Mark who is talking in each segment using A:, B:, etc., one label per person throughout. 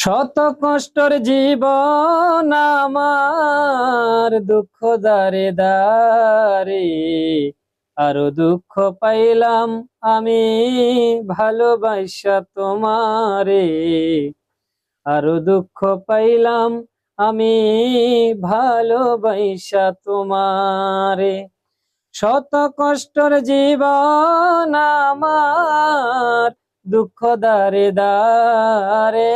A: শত কষ্টর জীবন আমার, দুঃখ দারে দারে আরও দুঃখ পাইলাম আমি, ভালোবাসা তোমারে। আরও দুঃখ পাইলাম আমি, ভালোবাসা তোমারে। শত কষ্টর জীবন আমার দুঃখ দারে দারে,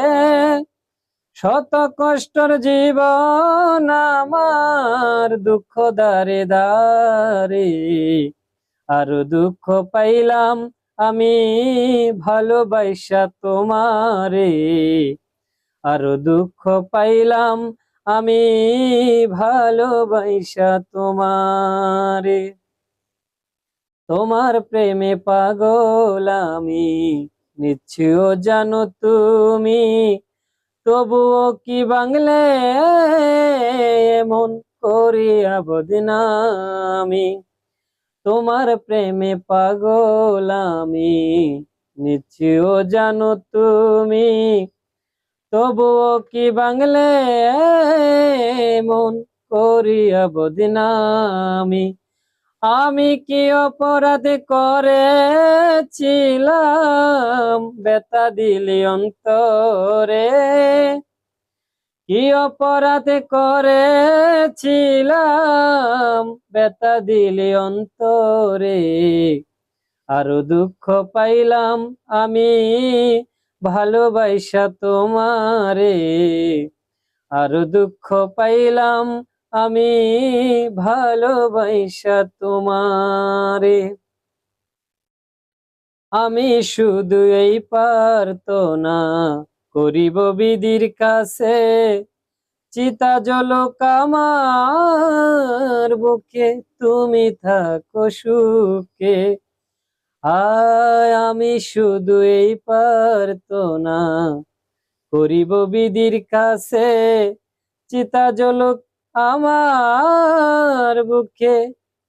A: শত কষ্টর জীবন আমার দুঃখ দারে দারে। আরও দুঃখ পাইলাম আমি ভালোবাসা তোমারে। আরও দুঃখ পাইলাম আমি ভালোবাসা তোমারে। তোমার প্রেমে পাগল আমি নিশ্চয় জানো তুমি, তবুও কি বাংলে এমন করিয়া বদনামি তোমার প্রেমে পাগল আমি জানো তুমি, তবুও কি বাংলে মন করিয়া বদনামি আমি কি অপরাধ করেছিলাম? বেতা দিলি অন্তরে। কি অপরাধ করেছিলাম? বেতা দিলি অন্তরে। আরও দুঃখ পাইলাম আমি, ভালোবাসা তোমারে। আরও দুঃখ পাইলাম আমি ভালোবাসা তোমারে। আমি শুধু এই পারতো না করিব বিদির কাছে। চিতা জল কামার বুকে, তুমি থাকো সুখে। আয়, আমি শুধু এই পারতো না করিব বিদির কাছে। চিতা জলক আমার বুকে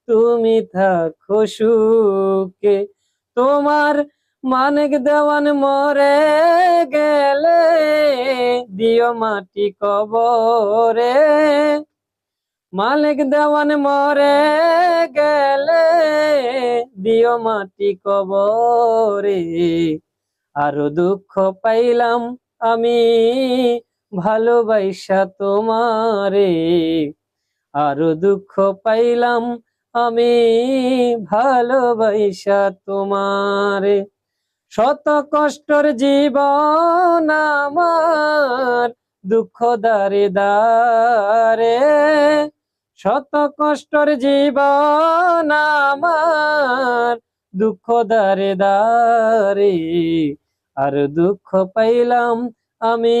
A: তুমি থাকো সুখে। তোমার মানিক দেওয়ান মরে গেলে দিও মাটি কবরে। মালিক দেওয়ান মরে গেলে দিও মাটি কবরে। আরও দুঃখ পাইলাম আমি ভালোবাসা তোমারে, আরও দুঃখ পাইলাম আমি ভালোবাসা তোমারে। শত কষ্টর জীবন আমার, দুঃখ দারে দারে শত কষ্টর জীবন আমার, দুঃখ দারে দারে আর দুঃখ পাইলাম আমি